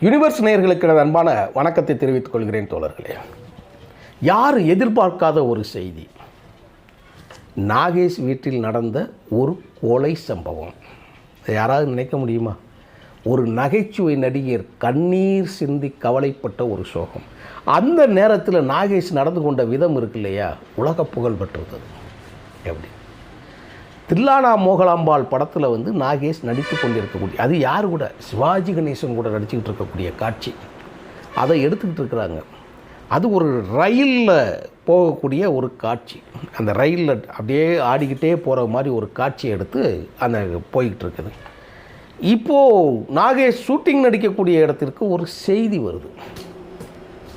Universe நேயர்களுக்கு எனது அன்பான வணக்கத்தை தெரிவித்துக் கொள்கிறேன் தோழர்களே. யார் எதிர்பார்க்காத ஒரு செய்தி? நாகேஷ் வீட்டில் நடந்த ஒரு கொலை சம்பவம். யாராவது நினைக்க முடியுமா? ஒரு நகைச்சுவை நடிகர் கண்ணீர் சிந்தி கவலைப்பட்ட ஒரு சோகம். அந்த நேரத்தில் நாகேஷ் நடந்து கொண்ட விதம் இருக்கு இல்லையா? உலக புகழ் பெற்றது எப்படி? தில்லானா மோகலாம்பாள் படத்தில் வந்து நாகேஷ் நடித்து கொண்டிருக்கக்கூடிய அது யார் கூட? சிவாஜி கணேசன் கூட நடிச்சுக்கிட்டு இருக்கக்கூடிய காட்சி. அதை எடுத்துக்கிட்டு இருக்கிறாங்க. அது ஒரு ரயிலில் போகக்கூடிய ஒரு காட்சி. அந்த ரயிலில் அப்படியே ஆடிக்கிட்டே போகிற மாதிரி ஒரு காட்சி எடுத்து அந்த போய்கிட்டு இருக்குது. இப்போது நாகேஷ் ஷூட்டிங் நடிக்கக்கூடிய இடத்திற்கு ஒரு செய்தி வருது.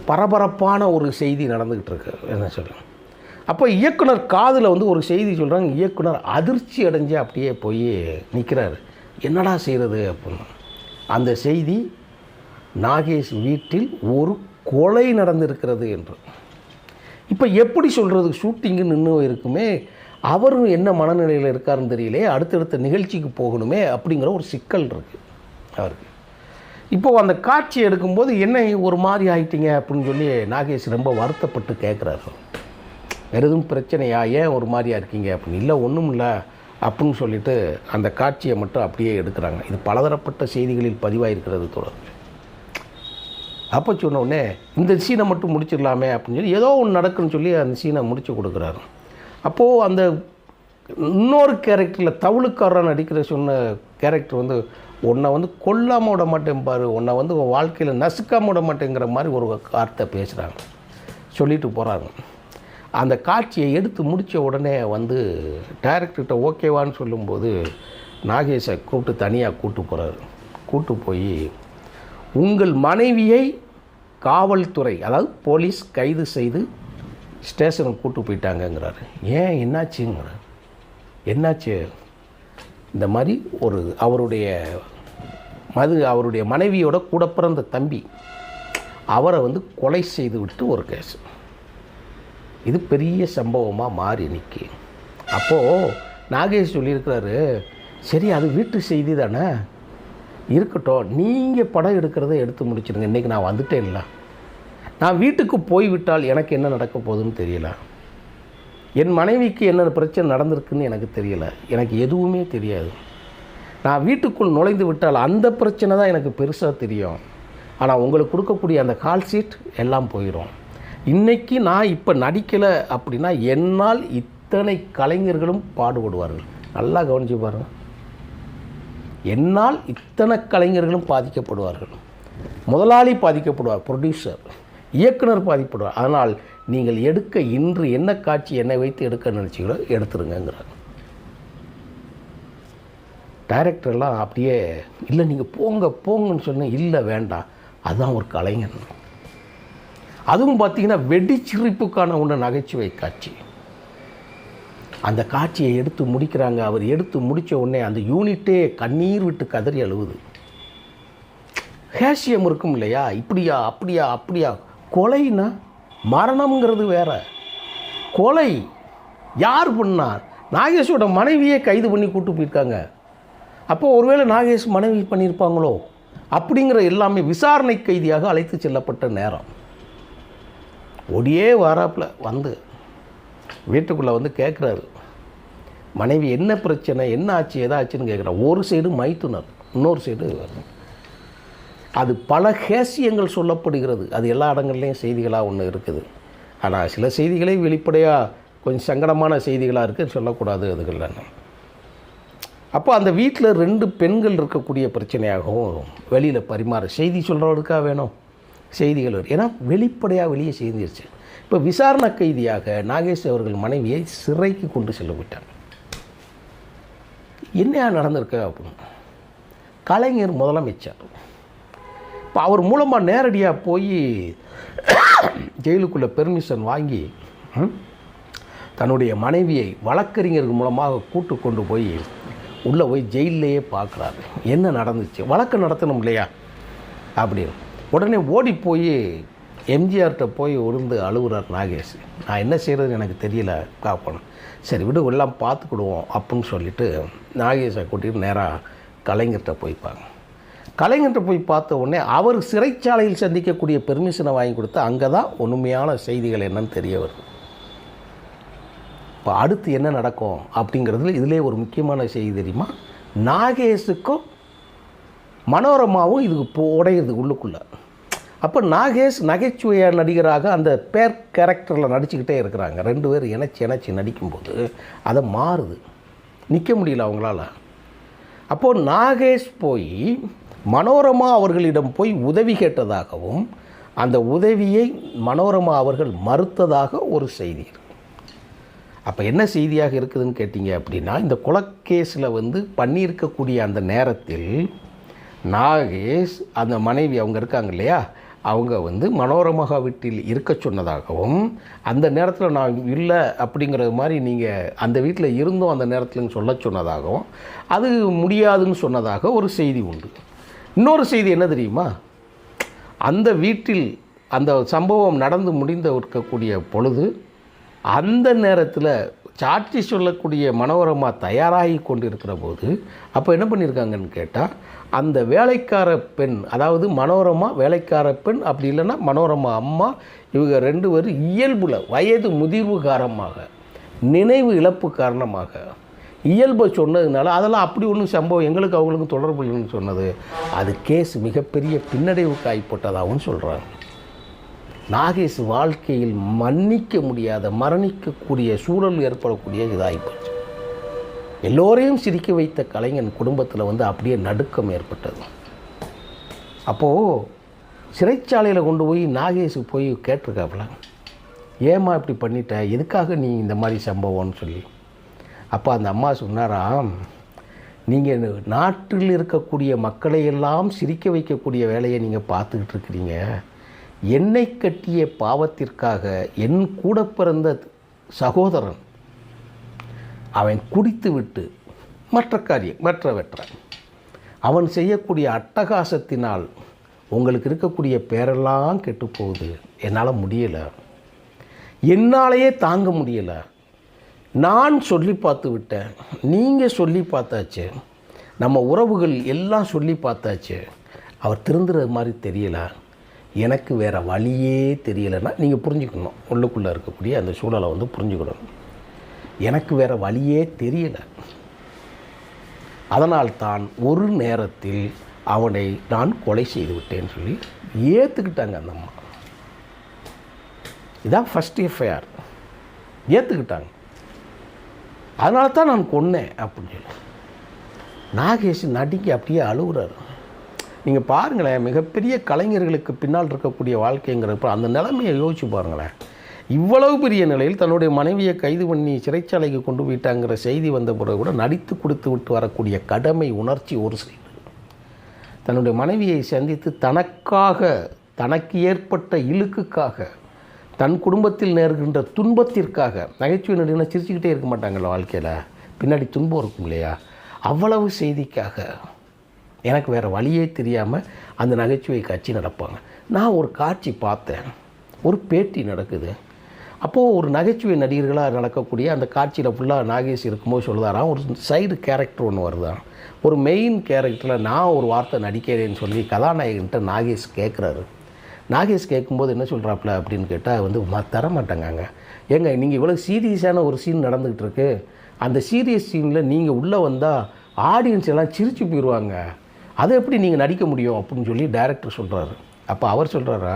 பரபரப்பான ஒரு செய்தி நடந்துக்கிட்டு இருக்கு. என்ன சொல்லுங்கள் அப்போ இயக்குனர் காதில் வந்து ஒரு செய்தி சொல்கிறாங்க இயக்குனர் அதிர்ச்சி அடைஞ்சு அப்படியே போய் நிற்கிறாரு என்னடா செய்கிறது அப்படின்னு. அந்த செய்தி நாகேஷ் வீட்டில் ஒரு கொலை நடந்திருக்கிறது என்று. இப்போ எப்படி சொல்கிறது ஷூட்டிங்கு நின்று இருக்குமே அவரும் என்ன மனநிலையில் இருக்காருன்னு தெரியலே அடுத்தடுத்த நிகழ்ச்சிக்கு போகணுமே அப்படிங்கிற ஒரு சிக்கல் இருக்குது அவருக்கு. இப்போ அந்த காட்சி எடுக்கும்போது என்ன ஒரு மாதிரி ஆயிட்டீங்க அப்படின்னு சொல்லி நாகேஷ் ரொம்ப வருத்தப்பட்டு கேட்குறாரு வேறு எதுவும் பிரச்சனையா? ஏன் ஒரு மாதிரியா இருக்கீங்க அப்படின்னு? இல்லை ஒன்றும் இல்லை அப்படின்னு சொல்லிட்டு அந்த காட்சியை மட்டும் அப்படியே எடுக்கிறாங்க. இது பலதரப்பட்ட செய்திகளில் பதிவாயிருக்கிறது தொடர்ந்து அப்போ சொன்ன உடனே இந்த சீனை மட்டும் முடிச்சிடலாமே அப்படின்னு சொல்லி ஏதோ ஒன்று நடக்குன்னு சொல்லி அந்த சீனை முடிச்சு கொடுக்குறாரு. அப்போது அந்த இன்னொரு கேரக்டரில் தவுளுக்காரன் நடிக்கிற சொன்ன கேரக்டர் வந்து உன்னை வந்து கொல்லாமல் விட மாட்டேன் பாரு. உன்னை வந்து உன் வாழ்க்கையில் நசுக்காம விட மாட்டேங்கிற மாதிரி ஒரு வார்த்தை பேசுகிறாங்க சொல்லிட்டு போகிறாங்க அந்த காட்சியை எடுத்து முடித்த உடனே வந்து டைரக்டர்கிட்ட ஓகேவான்னு சொல்லும்போது நாகேஷை கூப்பிட்டு தனியாக கூட்டு போகிறாரு கூட்டு போய் உங்கள் மனைவியை காவல்துறை அதாவது போலீஸ் கைது செய்து ஸ்டேஷனுக்கு கூட்டு போயிட்டாங்கங்கிறாரு. ஏன்? என்னாச்சுங்கிறார் என்னாச்சு? இந்த மாதிரி ஒரு அவருடைய மது அவருடைய மனைவியோட கூட பிறந்த தம்பி அவரை வந்து கொலை செய்து விட்டு ஒரு கேஸ் இது பெரிய சம்பவமாக மாறி நிற்கி அப்போது நாகேஷ் சொல்லியிருக்கிறாரு சரி அது வீட்டு செய்தி தானே? இருக்கட்டும் நீங்கள் படம் எடுக்கிறத எடுத்து முடிச்சிடுங்க இன்றைக்கி நான் வந்துட்டேன்ல. நான் வீட்டுக்கு போய்விட்டால் எனக்கு என்ன நடக்க போகுதுன்னு தெரியல. என் மனைவிக்கு என்ன பிரச்சனை நடந்திருக்குன்னு எனக்கு தெரியல. எனக்கு எதுவுமே தெரியாது. நான் வீட்டுக்குள் நுழைந்து விட்டால் அந்த பிரச்சனை தான் எனக்கு பெருசாக தெரியும். ஆனால் உங்களுக்கு கொடுக்கக்கூடிய அந்த கால் ஷீட் எல்லாம் போயிடும் இன்றைக்கி நான் இப்போ நடிக்கலை அப்படின்னா என்னால் இத்தனை கலைஞர்களும் பாடுபடுவார்கள். நல்லா கவனிச்சு பாருங்கள் என்னால் இத்தனை கலைஞர்களும் பாதிக்கப்படுவார்கள். முதலாளி பாதிக்கப்படுவார் ப்ரொடியூசர் இயக்குனர் பாதிக்கப்படுவார். அதனால் நீங்கள் எடுக்க இன்று என்ன காட்சி என்னை வைத்து எடுக்க நினச்சிங்களோ எடுத்துருங்கங்கிறார். டைரக்டர்லாம் அப்படியே இல்லை நீங்கள் போங்க போங்கன்னு சொன்னேன். இல்லை வேண்டாம். அதுதான் ஒரு கலைஞன் அதுவும் பார்த்தீங்கன்னா வெடிச்சிரிப்புக்கான ஒன்று நகைச்சுவை காட்சி. அந்த காட்சியை எடுத்து முடிக்கிறாங்க. அவர் எடுத்து முடித்த உடனே அந்த யூனிட்டே கண்ணீர் விட்டு கதறி அழுவுது. ஹேசியம் இருக்கும் இல்லையா? இப்படியா அப்படியா அப்படியா? கொலைனா மரணம்ங்கிறது வேற. கொலை யார் பண்ணார் நாகேஷோட மனைவியே கைது பண்ணி கூட்டு போயிருக்காங்க. அப்போது ஒருவேளை நாகேஷ் மனைவி பண்ணியிருப்பாங்களோ? அப்படிங்கிற எல்லாமே விசாரணை கைதியாக அழைத்து செல்லப்பட்ட நேரம். ஒடியே வாராப்பில் வந்து. வீட்டுக்குள்ளே வந்து கேட்குறாரு மனைவி என்ன பிரச்சனை? என்ன ஆச்சு? ஏதாச்சுன்னு கேட்குறாரு ஒரு சைடு மைத்துனர் இன்னொரு சைடு அது பல ஹேசியங்கள் சொல்லப்படுகிறது. அது எல்லா இடங்கள்லையும் செய்திகளாக ஒன்று இருக்குது. ஆனால் சில செய்திகளே வெளிப்படையாக கொஞ்சம் சங்கடமான செய்திகளாக இருக்குதுன்னு சொல்லக்கூடாது அதுகள் அப்போ அந்த வீட்டில் ரெண்டு பெண்கள் இருக்கக்கூடிய பிரச்சனையாகவும் வெளியில் பரிமாற. செய்தி சொல்கிறவருக்காக வேணும்? செய்திகள் வரும் ஏன்னா வெளிப்படையாக வெளியே செய்திருச்சு இப்போ விசாரணை கைதியாக நாகேஷ் அவர்கள் மனைவியை சிறைக்கு கொண்டு செல்ல விட்டாங்க என்ன நடந்திருக்கு அப்படின்னு. கலைஞர் முதலமைச்சர். இப்போ அவர் மூலமாக நேரடியாக போய் ஜெயிலுக்குள்ளே பெர்மிஷன் வாங்கி தன்னுடைய மனைவியை வழக்கறிஞர்கள் மூலமாக கூட்டு கொண்டு போய் உள்ளே போய் ஜெயிலையே பார்க்குறாரு என்ன நடந்துச்சு? வழக்கு நடத்தணும் இல்லையா? அப்படின்னு. உடனே ஓடி போய் எம்ஜிஆர்கிட்ட போய் உருந்து அழுகுறார் நாகேஷ். நான் என்ன செய்கிறதுன்னு எனக்கு தெரியல காப்பணும் சரி விடு எல்லாம் பார்த்துக்கிடுவோம் அப்படின்னு சொல்லிட்டு நாகேஷை கூட்டிகிட்டு நேராக கலைஞர்கிட்ட போய்ப்பாங்க கலைஞர்கிட்ட போய் பார்த்த உடனே அவர் சிறைச்சாலையில் சந்திக்கக்கூடிய பெர்மிஷனை வாங்கி கொடுத்து அங்கே தான் உண்மையான செய்திகள் என்னன்னு தெரிய வருது. இப்போ அடுத்து என்ன நடக்கும் அப்படிங்கிறதுல இதிலே ஒரு முக்கியமான செய்தி தெரியுமா? நாகேஷுக்கும் மனோரமாவும் இதுக்கு போ உடையுது உள்ளுக்குள்ளே. அப்போ நாகேஷ் நகைச்சுவைய நடிகராக அந்த பேர் கேரக்டரில் நடிச்சுக்கிட்டே இருக்கிறாங்க. ரெண்டு பேர் இணைச்சி இணைச்சி நடிக்கும்போது அதை மாறுது. நிற்க முடியல அவங்களால. அப்போது நாகேஷ் போய் மனோரமா அவர்களிடம் போய் உதவி கேட்டதாகவும் அந்த உதவியை மனோரமா அவர்கள் மறுத்ததாக ஒரு செய்தி அப்போ என்ன செய்தியாக இருக்குதுன்னு கேட்டிங்க அப்படின்னா இந்த குலக்கேஸில் வந்து பண்ணியிருக்கக்கூடிய அந்த நேரத்தில் நாகேஷ் அந்த மனைவி அவங்க இருக்காங்க இல்லையா? அவங்க வந்து மனோரமகா வீட்டில் இருக்க சொன்னதாகவும் அந்த நேரத்தில் நான் இல்லை அப்படிங்கிறது மாதிரி நீங்கள் அந்த வீட்டில் இருந்தோம் அந்த நேரத்தில் சொல்ல சொன்னதாகவும் அது முடியாதுன்னு சொன்னதாக ஒரு செய்தி உண்டு. இன்னொரு செய்தி என்ன தெரியுமா? அந்த வீட்டில் அந்த சம்பவம் நடந்து முடிந்து இருக்கக்கூடிய பொழுது அந்த நேரத்தில் சாட்சி சொல்லக்கூடிய மனோரமாக தயாராகி கொண்டிருக்கிற போது அப்போ என்ன பண்ணியிருக்காங்கன்னு கேட்டால் அந்த வேலைக்கார பெண் அதாவது மனோரமா வேலைக்கார பெண் அப்படி இல்லைன்னா மனோரமா அம்மா இவங்க ரெண்டு பேரும் இயல்புல வயது முதிர்வு காரணமாக நினைவு இழப்பு காரணமாக இயல்பை சொன்னதுனால அதெல்லாம் அப்படி ஒன்றும் சம்பவம் எங்களுக்கு அவங்களுக்கும் தொடர்பு இல்லைன்னு சொன்னது. அது கேஸ் மிகப்பெரிய பின்னடைவுக்கு ஆகிப்பட்டதாகவும் சொல்கிறாங்க நாகேஷ் வாழ்க்கையில் மன்னிக்க முடியாத மரணிக்கக்கூடிய சூழல் ஏற்படக்கூடிய இதாகிப்போச்சு எல்லோரையும் சிரிக்க வைத்த கலைஞன் குடும்பத்தில் வந்து அப்படியே நடுக்கம் ஏற்பட்டது. அப்போது சிறைச்சாலையில் கொண்டு போய் நாகேஷுக்கு போய் கேட்டிருக்காப்புல ஏம்மா இப்படி பண்ணிட்ட? எதுக்காக நீ இந்த மாதிரி சம்பவம்னு சொல்லி? அப்போ அந்த அம்மா சொன்னாராம் நீங்கள் நாட்டில் இருக்கக்கூடிய மக்களை எல்லாம் சிரிக்க வைக்கக்கூடிய வேலையை நீங்கள் பார்த்துக்கிட்டு இருக்கிறீங்க. என்னை கட்டிய பாவத்திற்காக என் கூட பிறந்த சகோதரன் அவன் குடித்துவிட்டு மற்ற காரியம் மற்றவற்ற அவன் செய்யக்கூடிய அட்டகாசத்தினால் உங்களுக்கு இருக்கக்கூடிய பேரெல்லாம் கெட்டு போகுது என்னால் முடியலை. என்னாலேயே தாங்க முடியலை. நான் சொல்லி பார்த்து விட்டேன். நீங்கள் சொல்லி பார்த்தாச்சு. நம்ம உறவுகள் எல்லாம் சொல்லி பார்த்தாச்சு. அவர் திருந்துறது மாதிரி தெரியலை. எனக்கு வேறு வழியே தெரியலைன்னா நீங்கள் புரிஞ்சுக்கணும். உள்ளுக்குள்ளே இருக்கக்கூடிய அந்த சூழலை வந்து புரிஞ்சுக்கணும். எனக்கு வேறு வழியே தெரியலை. அதனால் தான் ஒரு நேரத்தில் அவனை நான் கொலை செய்து விட்டேன்னு சொல்லி ஏற்றுக்கிட்டாங்க அந்த அம்மா. இதான் ஃபஸ்ட் எஃப்ஐஆர் ஏற்றுக்கிட்டாங்க அதனால தான் நான் கொன்னேன் அப்படின்னு சொல்லி. நாகேஷ் நடிக்க அப்படியே அழுகுறாரு. நீங்கள் பாருங்களேன் மிகப்பெரிய கலைஞர்களுக்கு பின்னால் இருக்கக்கூடிய வாழ்க்கைங்கிறப்ப அந்த நிலைமையை யோசிச்சு பாருங்களேன். இவ்வளவு பெரிய நிலையில் தன்னுடைய மனைவியை கைது பண்ணி சிறைச்சாலைக்கு கொண்டு போயிட்டாங்கிற செய்தி வந்த பிறகு கூட நடித்து கொடுத்து விட்டு வரக்கூடிய கடமை உணர்ச்சி ஒரு சைடு தன்னுடைய மனைவியை சந்தித்து தனக்காக தனக்கு ஏற்பட்ட இழுக்குக்காக தன் குடும்பத்தில் நேர்கின்ற துன்பத்திற்காக நகைச்சுவை நடிகை சிரிச்சுக்கிட்டே இருக்க மாட்டாங்கல்ல வாழ்க்கையில். பின்னாடி துன்பம் இருக்கும் இல்லையா? அவ்வளவு செய்திக்காக எனக்கு வேறு வழியே தெரியாமல் அந்த நகைச்சுவை காட்சி நடப்பாங்க. நான் ஒரு காட்சி பார்த்தேன். ஒரு பேட்டி நடக்குது. அப்போது ஒரு நகைச்சுவை நடிகர்களாக நடக்கக்கூடிய அந்த காட்சியில் ஃபுல்லாக நாகேஷ் இருக்கும்போது சொல்லுதாராம். ஒரு சைடு கேரக்டர் ஒன்று வருதான் ஒரு மெயின் கேரக்டரில் நான் ஒரு வார்த்தை நடிக்கிறேன்னு சொல்லி கதாநாயகன்ட்ட நாகேஷ் கேட்குறாரு நாகேஷ் கேட்கும்போது என்ன சொல்கிறாப்புல அப்படின்னு கேட்டால் வந்து ம தர மாட்டேங்காங்க ஏங்க நீங்கள் இவ்வளோ சீரியஸான ஒரு சீன் நடந்துக்கிட்டு இருக்கு. அந்த சீரியஸ் சீனில் நீங்கள் உள்ளே வந்தால் ஆடியன்ஸ் எல்லாம் சிரிச்சு போயிடுவாங்க அதை எப்படி நீங்கள் நடிக்க முடியும் அப்படின்னு சொல்லி டைரக்டர் சொல்கிறாரு அப்போ அவர் சொல்கிறாரா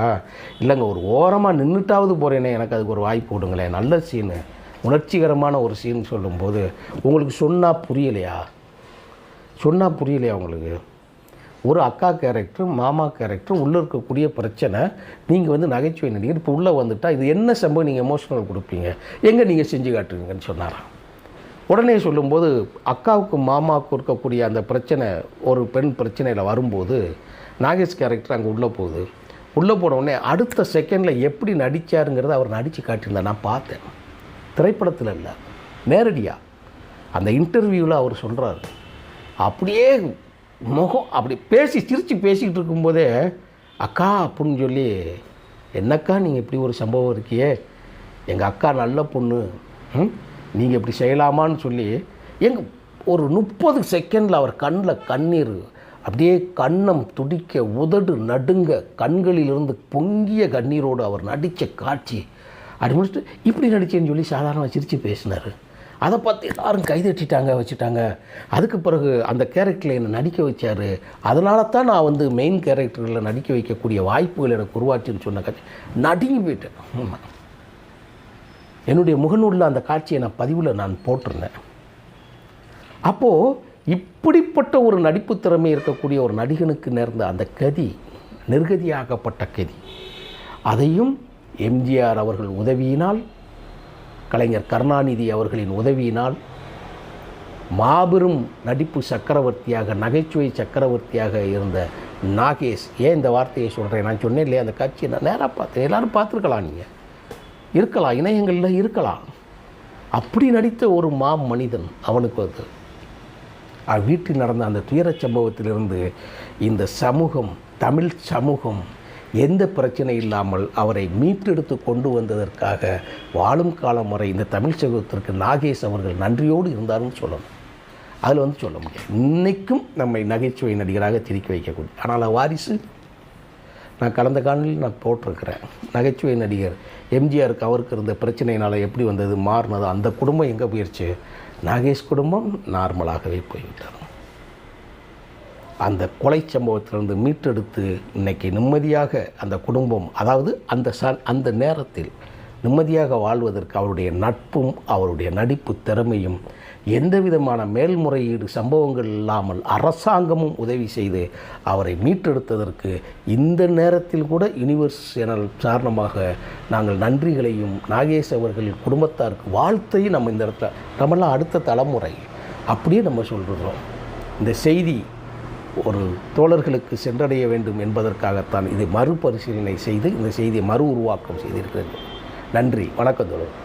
இல்லைங்க ஒரு ஓரமாக நின்றுட்டாவது போகிறேனே எனக்கு அதுக்கு ஒரு வாய்ப்பு விடுங்களேன் நல்ல சீனு உணர்ச்சிகரமான ஒரு சீன் சொல்லும்போது உங்களுக்கு சொன்னால் புரியலையா? சொன்னால் புரியலையா உங்களுக்கு? ஒரு அக்கா கேரக்டர் மாமா கேரக்டர் உள்ளே இருக்கக்கூடிய பிரச்சனை நீங்கள் வந்து நகைச்சுவை நடிகர் இப்போ உள்ளே வந்துட்டால் இது என்ன சம்பவம்? நீங்கள் எமோஷனல் கொடுப்பீங்க. எங்கே நீங்கள் செஞ்சு காட்டுவீங்கன்னு சொன்னாராம் உடனே சொல்லும்போது அக்காவுக்கும் மாமாவுக்கும் இருக்கக்கூடிய அந்த பிரச்சனை ஒரு பெண் பிரச்சனையில் வரும்போது நாகேஷ் கேரக்டர் அங்கே உள்ளே போகுது. உள்ளே போன உடனே அடுத்த செகண்டில் எப்படி நடித்தாருங்கிறத அவர் நடித்து காட்டியிருந்தார். நான் பார்த்தேன். திரைப்படத்தில் இல்லை. நேரடியாக அந்த இன்டர்வியூவில் அவர் சொல்கிறாரு அப்படியே முகம் அப்படி பேசி சிரித்து பேசிக்கிட்டு இருக்கும்போதே அக்கா அப்படின்னு சொல்லி என்னக்கா நீங்கள் இப்படி ஒரு சம்பவம் இருக்கியே? எங்கள் அக்கா நல்ல பொண்ணு. ம்? நீங்கள் இப்படி செய்யலாமான்னு சொல்லி எங்கள் ஒரு முப்பது செகண்டில் அவர் கண்ணில் கண்ணீர் அப்படியே கண்ணம் துடிக்க உதடு நடுங்க கண்களிலிருந்து பொங்கிய கண்ணீரோடு அவர் நடித்த காட்சி. அப்படி முடிச்சுட்டு இப்படி நடிச்சேன்னு சொல்லி சாதாரணமாக சிரித்து பேசினார். அதை பார்த்து எல்லாரும் கைதட்டிட்டாங்க வச்சுட்டாங்க. அதுக்கு பிறகு அந்த கேரக்டரில் என்னை நடிக்க வச்சார். அதனால தான் நான் வந்து மெயின் கேரக்டரில் நடிக்க வைக்கக்கூடிய வாய்ப்புகள் எனக்கு உருவாச்சுன்னு சொன்ன காட்சி நடுங்கி போயிட்டேன். ஆமாம் என்னுடைய முகநூலில் அந்த காட்சியை நான் பதிவில் நான் போட்டிருந்தேன். அப்போது இப்படிப்பட்ட ஒரு நடிப்பு திறமை இருக்கக்கூடிய ஒரு நடிகனுக்கு நேர்ந்த அந்த கதி நிர்கதியாகப்பட்ட கதி அதையும் எம்ஜிஆர் அவர்கள் உதவியினால் கலைஞர் கருணாநிதி அவர்களின் உதவியினால் மாபெரும் நடிப்பு சக்கரவர்த்தியாக நகைச்சுவை சக்கரவர்த்தியாக இருந்த நாகேஷ் ஏன் இந்த வார்த்தையை சொல்கிறேன் நான் சொன்னேன் இல்லையா? அந்த காட்சியை நான் நேராக பார்த்தேன் எல்லோரும் பார்த்துருக்கலாம் நீங்கள் இருக்கலாம் இணையங்களில் இருக்கலாம். அப்படி நடித்த ஒரு மா மனிதன் அவனுக்கு அது. வீட்டில் நடந்த அந்த துயரச் சம்பவத்திலிருந்து இந்த சமூகம் தமிழ் சமூகம் எந்த பிரச்சனை இல்லாமல் அவரை மீட்டெடுத்து கொண்டு வந்ததற்காக வாழும் காலம் வரை இந்த தமிழ் சமூகத்திற்கு நாகேஷ் அவர்கள் நன்றியோடு இருந்தார்னு சொல்லணும். அதில் வந்து சொல்ல முடியாது. இன்றைக்கும் நம்மை நகைச்சுவை நடிகராக திருக்கி வைக்கக்கூடிய ஆனால் வாரிசு நான் கடந்த காலையில் நான் போட்டிருக்கிறேன். நகைச்சுவை நடிகர். எம்ஜிஆருக்கு அவருக்கு இருந்த பிரச்சனையினால் எப்படி வந்தது மாறினது அந்த குடும்பம் எங்கே போயிடுச்சு நாகேஷ் குடும்பம் நார்மலாகவே போய்விட்டார் அந்த கொலை சம்பவத்திலிருந்து மீட்டெடுத்து இன்னைக்கு நிம்மதியாக அந்த குடும்பம் அதாவது அந்த ச அந்த நேரத்தில் நிம்மதியாக வாழ்வதற்கு அவருடைய நட்பும் அவருடைய நடிப்பு திறமையும் எந்த விதமான மேல்முறையீடு சம்பவங்கள் இல்லாமல் அரசாங்கமும் உதவி செய்து அவரை மீட்டெடுத்ததற்கு இந்த நேரத்தில் கூட யூனிவர்ஸ் சேனல் காரணமாக நாங்கள் நன்றிகளையும் நாகேஷ் அவர்கள் குடும்பத்தாருக்கு வாழ்த்தையும் நம்ம இந்த இடத்துல நம்மளாம் அடுத்த தலைமுறை அப்படியே நம்ம சொல்கிறோம் இந்த செய்தி ஒரு தோழர்களுக்கு சென்றடைய வேண்டும் என்பதற்காகத்தான் இதை மறுபரிசீலனை செய்து இந்த செய்தியை மறு உருவாக்கம் செய்திருக்கிறது நன்றி வணக்கம் தோழர்.